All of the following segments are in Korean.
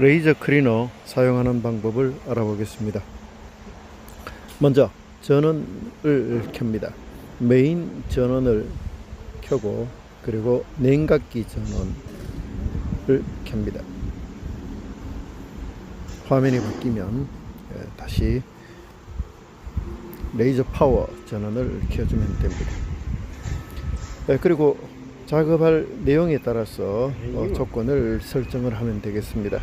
레이저 클리너 사용하는 방법을 알아보겠습니다. 먼저 전원을 켭니다. 메인 전원을 켜고 그리고 냉각기 전원을 켭니다. 화면이 바뀌면 예, 다시 레이저 파워 전원을 켜주면 됩니다. 예, 그리고 작업할 내용에 따라서 어, 조건을 설정을 하면 되겠습니다.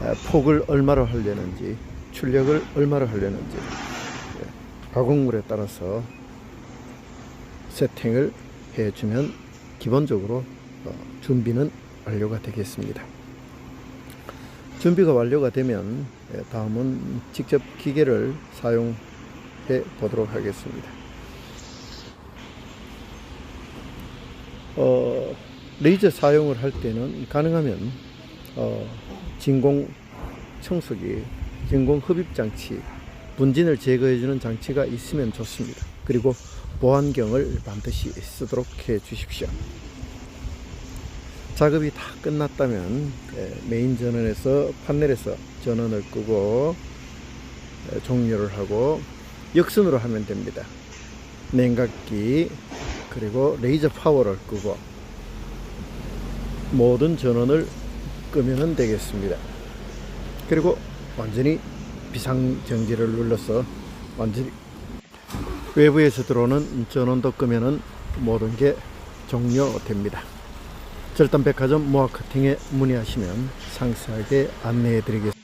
아, 폭을 얼마로 하려는지, 출력을 얼마로 하려는지, 예, 가공물에 따라서 세팅을 해주면 기본적으로 어, 준비는 완료가 되겠습니다. 준비가 완료가 되면 예, 다음은 직접 기계를 사용해 보도록 하겠습니다. 어, 레이저 사용을 할 때는 가능하면 어, 진공 청소기, 진공 흡입 장치, 분진을 제거해주는 장치가 있으면 좋습니다. 그리고 보안경을 반드시 쓰도록 해 주십시오. 작업이 다 끝났다면 예, 메인 전원에서 판넬에서 전원을 끄고 예, 종료를 하고 역순으로 하면 됩니다. 냉각기 그리고 레이저 파워를 끄고 모든 전원을 끄면 되겠습니다. 그리고 완전히 비상정지를 눌러서 완전히 외부에서 들어오는 전원도 끄면은 모든 게 종료됩니다. 절단백화점 모아커팅에 문의하시면 상세하게 안내해 드리겠습니다.